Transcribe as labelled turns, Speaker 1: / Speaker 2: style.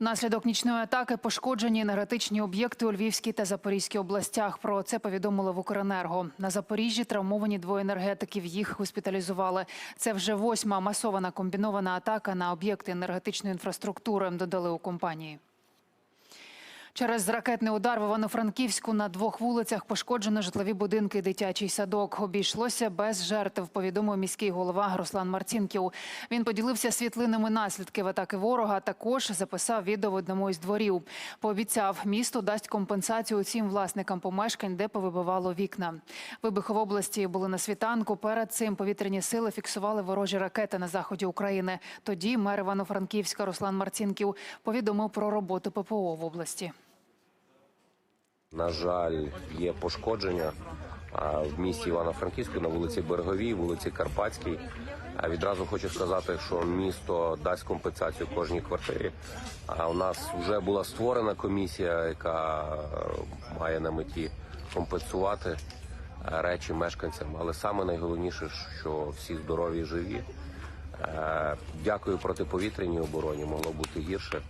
Speaker 1: Внаслідок нічної атаки пошкоджені енергетичні об'єкти у Львівській та Запорізькій областях. Про це повідомили в Укренерго. На Запоріжжі травмовані двоє енергетиків. Їх госпіталізували. Це вже восьма масована комбінована атака на об'єкти енергетичної інфраструктури. Додали у компанії. Через ракетний удар в Івано-Франківську на двох вулицях пошкоджено житлові будинки дитячий садок. Обійшлося без жертв, повідомив міський голова Руслан Марцінків. Він поділився світлинами наслідків атаки ворога. Також записав відео в одному із дворів. Пообіцяв, місто дасть компенсацію усім власникам помешкань, де повибивало вікна. Вибухи в області були на світанку. Перед цим повітряні сили фіксували ворожі ракети на заході України. Тоді мер Івано-Франківська Руслан Марцінків повідомив про роботу ППО в області.
Speaker 2: На жаль, є пошкодження в місті Івано-Франківську на вулиці Береговій, вулиці Карпатській. А Відразу хочу сказати, що місто дасть компенсацію кожній квартирі. А у нас вже була створена комісія, яка е, має на меті компенсувати е, речі мешканцям. Але саме найголовніше, що всі здорові і живі. Е, Дякую протиповітряній обороні, могло бути гірше.